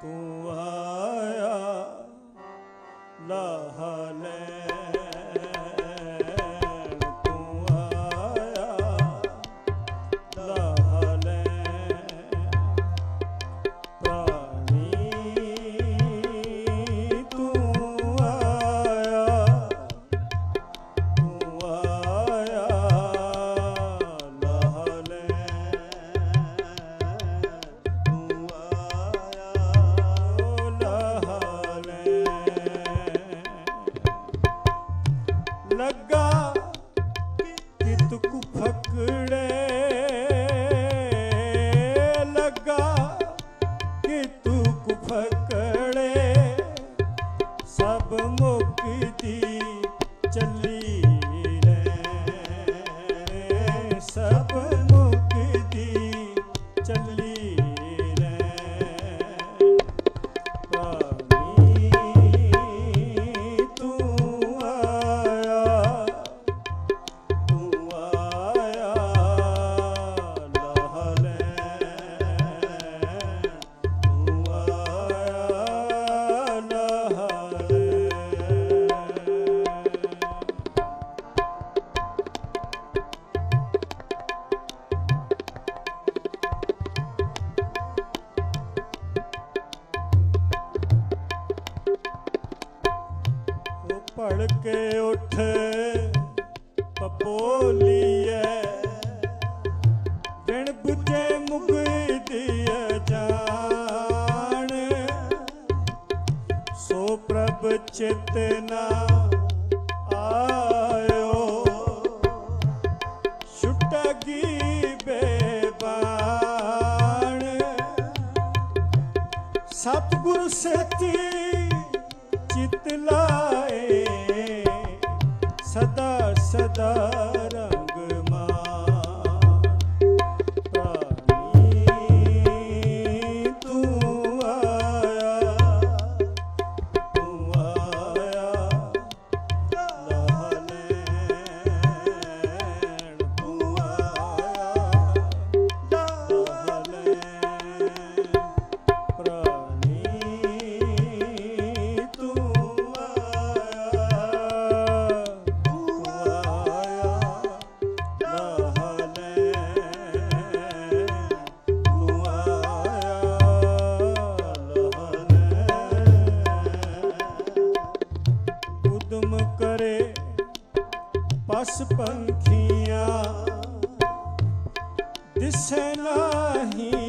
Por ਭੜਕੇ ਉੱਠੇ, ਪਪੋਲੀਏ। ਦਿਨ ਬੁੱਝੇ ਮੁਕਦੀ ਐ ਜਾਣ। ਸੋ ਪ੍ਰਭ ਚੇਤਨਾ ਆਇਓ। ਛੁਟਗੀ ਬੇਬਾਣ। ਸਤਗੁਰ ਸੇਤੀ ਚਿਤ ਲਾਇ ਸਦਾ ਸਦਾ ਅਸ ਪੰਖੀਆਂ ਦਿਸੈ ਨਾਹੀ।